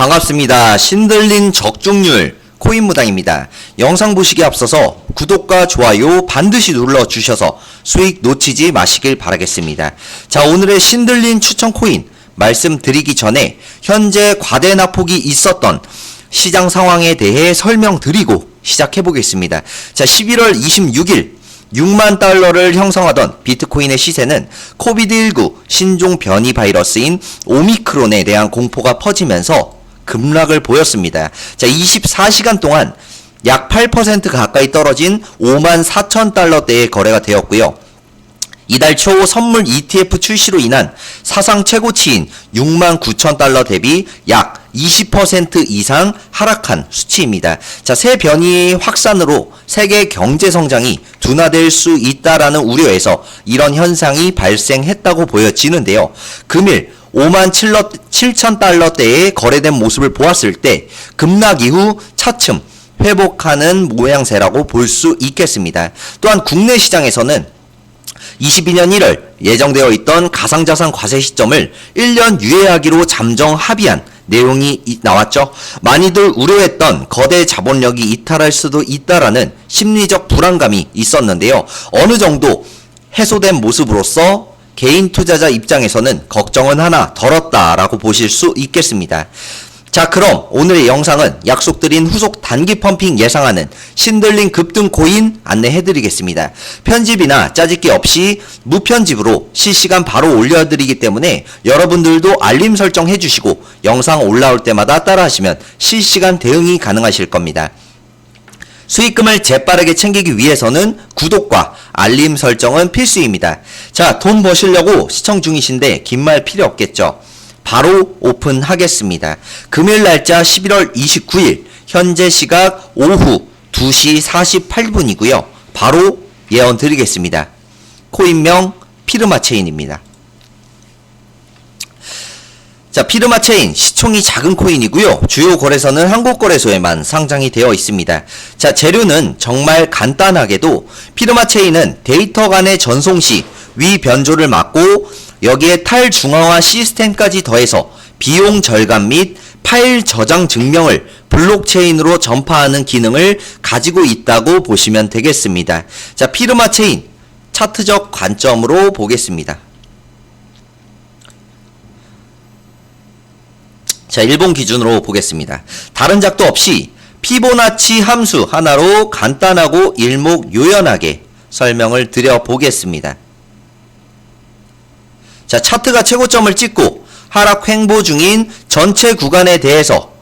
반갑습니다. 신들린 적중률 코인무당입니다. 영상 보시기에 앞서서 구독과 좋아요 반드시 눌러주셔서 수익 놓치지 마시길 바라겠습니다. 자, 오늘의 신들린 추천 코인 말씀드리기 전에 현재 과대 낙폭이 있었던 시장 상황에 대해 설명드리고 시작해 보겠습니다. 자, 11월 26일 6만 달러를 형성하던 비트코인의 시세는 코비드19 신종 변이 바이러스인 오미크론에 대한 공포가 퍼지면서 급락을 보였습니다. 자, 24시간 동안 약 8% 가까이 떨어진 5만 4천 달러대의 거래가 되었고요. 이달 초 선물 ETF 출시로 인한 사상 최고치인 6만 9천 달러 대비 약 20% 이상 하락한 수치입니다. 자, 새 변이의 확산으로 세계 경제 성장이 둔화될 수 있다라는 우려에서 이런 현상이 발생했다고 보여지는데요. 금일 5만 7천 달러대에 거래된 모습을 보았을 때 급락 이후 차츰 회복하는 모양새라고 볼 수 있겠습니다. 또한 국내 시장에서는 22년 1월 예정되어 있던 가상자산 과세 시점을 1년 유예하기로 잠정 합의한 내용이 이- 나왔죠. 많이들 우려했던 거대 자본력이 이탈할 수도 있다라는 심리적 불안감이 있었는데요. 어느 정도 해소된 모습으로서 개인 투자자 입장에서는 걱정은 하나 덜었다라고 보실 수 있겠습니다. 자, 그럼 오늘의 영상은 약속드린 후속 단기 펌핑 예상하는 신들린 급등 코인 안내해드리겠습니다. 편집이나 짜집기 없이 무편집으로 실시간 바로 올려드리기 때문에 여러분들도 알림 설정 해주시고 영상 올라올 때마다 따라하시면 실시간 대응이 가능하실 겁니다. 수익금을 재빠르게 챙기기 위해서는 구독과 알림 설정은 필수입니다. 자, 돈 버시려고 시청 중이신데 긴 말 필요 없겠죠? 바로 오픈하겠습니다. 금요일 날짜 11월 29일 현재 시각 오후 2시 48분이고요. 바로 예언 드리겠습니다. 코인명 피르마 체인입니다. 자, 피르마 체인 시총이 작은 코인이고요. 주요 거래소는 한국 거래소에만 상장이 되어 있습니다. 자, 재료는 정말 간단하게도 피르마 체인은 데이터 간의 전송 시 위 변조를 막고 여기에 탈중앙화 시스템까지 더해서 비용 절감 및 파일 저장 증명을 블록체인으로 전파하는 기능을 가지고 있다고 보시면 되겠습니다. 자, 피르마 체인 차트적 관점으로 보겠습니다. 자, 일본 기준으로 보겠습니다. 다른 작도 없이 피보나치 함수 하나로 간단하고 일목요연하게 설명을 드려 보겠습니다. 자, 차트가 최고점을 찍고 하락 횡보 중인 전체 구간에 대해서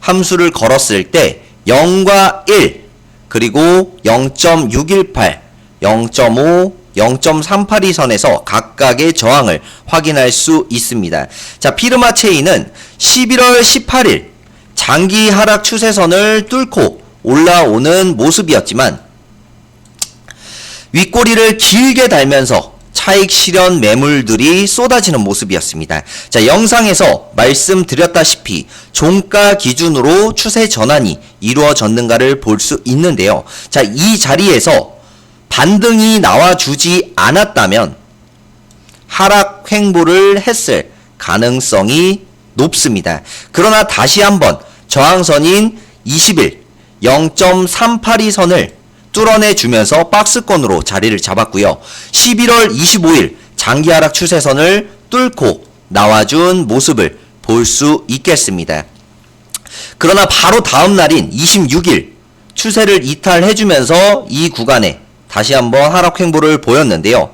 함수를 걸었을 때 0과 1 그리고 0.618, 0.5, 0.382 선에서 각각의 저항을 확인할 수 있습니다. 자, 피르마 체인은 11월 18일 장기 하락 추세선을 뚫고 올라오는 모습이었지만 윗꼬리를 길게 달면서 차익 실현 매물들이 쏟아지는 모습이었습니다. 자, 영상에서 말씀드렸다시피 종가 기준으로 추세 전환이 이루어졌는가를 볼 수 있는데요. 자, 이 자리에서 반등이 나와주지 않았다면 하락 횡보를 했을 가능성이 높습니다. 그러나 다시 한번 저항선인 20일 0.382선을 뚫어내 주면서 박스권으로 자리를 잡았고요. 11월 25일 장기 하락 추세선을 뚫고 나와준 모습을 볼 수 있겠습니다. 그러나 바로 다음 날인 26일 추세를 이탈해 주면서 이 구간에 다시 한번 하락 횡보를 보였는데요.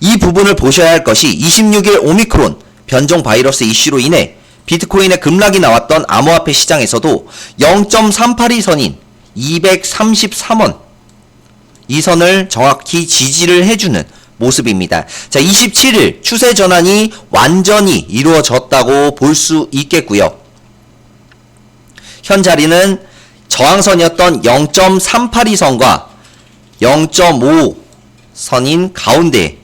이 부분을 보셔야 할 것이 26일 오미크론 변종 바이러스 이슈로 인해 비트코인의 급락이 나왔던 암호화폐 시장에서도 0.382 선인 233원 이 선을 정확히 지지를 해주는 모습입니다. 자, 27일 추세 전환이 완전히 이루어졌다고 볼 수 있겠고요. 현 자리는 저항선이었던 0.382선과 0.5 선인 가운데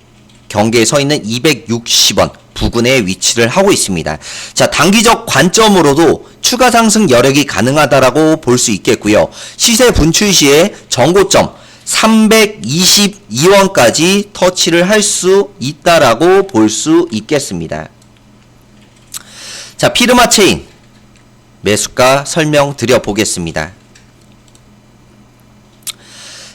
경계에 서 있는 260원 부근에 위치를 하고 있습니다. 자, 단기적 관점으로도 추가 상승 여력이 가능하다라고 볼 수 있겠고요. 시세 분출 시에 정고점 322원까지 터치를 할 수 있다라고 볼 수 있겠습니다. 자, 피르마 체인 매수가 설명드려 보겠습니다.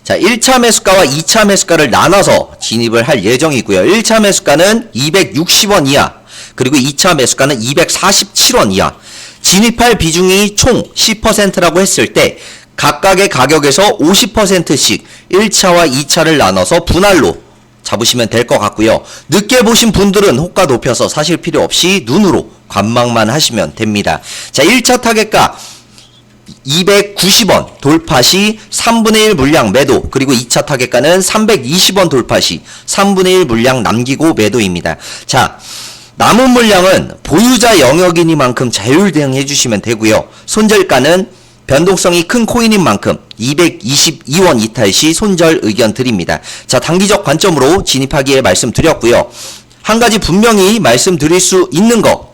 자, 1차 매수가와 2차 매수가를 나눠서 진입을 할 예정이고요. 1차 매수가는 260원 이하, 그리고 2차 매수가는 247원 이하. 진입할 비중이 총 10%라고 했을 때 각각의 가격에서 50%씩 1차와 2차를 나눠서 분할로 잡으시면 될 것 같고요. 늦게 보신 분들은 호가 높여서 사실 필요 없이 눈으로 관망만 하시면 됩니다. 자, 1차 타겟가 290원 돌파 시 3분의 1 물량 매도 그리고 2차 타겟가는 320원 돌파 시 3분의 1 물량 남기고 매도입니다. 자 남은 물량은 보유자 영역이니만큼 자율 대응해 주시면 되고요. 손절가는 변동성이 큰 코인인 만큼 222원 이탈 시 손절 의견 드립니다. 자 단기적 관점으로 진입하기에 말씀드렸고요. 한 가지 분명히 말씀드릴 수 있는 거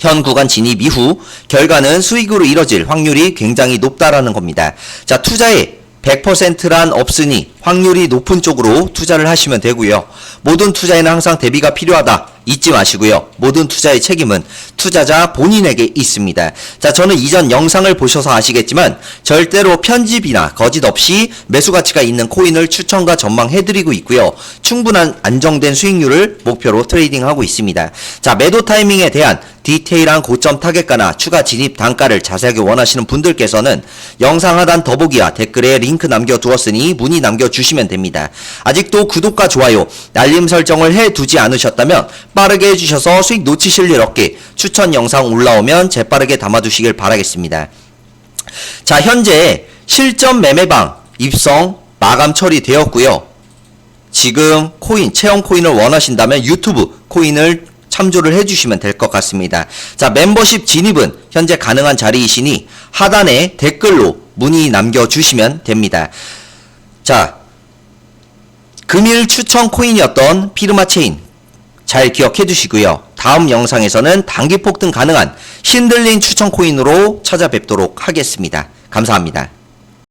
현 구간 진입 이후 결과는 수익으로 이뤄질 확률이 굉장히 높다라는 겁니다. 자, 투자에 100%란 없으니 확률이 높은 쪽으로 투자를 하시면 되고요. 모든 투자에는 항상 대비가 필요하다. 잊지 마시고요. 모든 투자의 책임은 투자자 본인에게 있습니다. 자, 저는 이전 영상을 보셔서 아시겠지만 절대로 편집이나 거짓 없이 매수 가치가 있는 코인을 추천과 전망해 드리고 있고요. 충분한 안정된 수익률을 목표로 트레이딩하고 있습니다. 자, 매도 타이밍에 대한 디테일한 고점 타겟가나 추가 진입 단가를 자세하게 원하시는 분들께서는 영상 하단 더보기와 댓글에 링크 남겨두었으니 문의 남겨주시면 됩니다. 아직도 구독과 좋아요, 알림 설정을 해두지 않으셨다면 빠르게 해주셔서 수익 놓치실 일 없게 추천 영상 올라오면 재빠르게 담아두시길 바라겠습니다. 자, 현재 실전 매매방 입성 마감 처리되었고요. 지금 코인, 체험 코인을 원하신다면 유튜브 코인을 참조를 해주시면 될 것 같습니다. 자, 멤버십 진입은 현재 가능한 자리이시니 하단에 댓글로 문의 남겨주시면 됩니다. 자, 금일 추천 코인이었던 피르마 체인 잘 기억해 두시고요. 다음 영상에서는 단기 폭등 가능한 신들린 추천 코인으로 찾아뵙도록 하겠습니다. 감사합니다.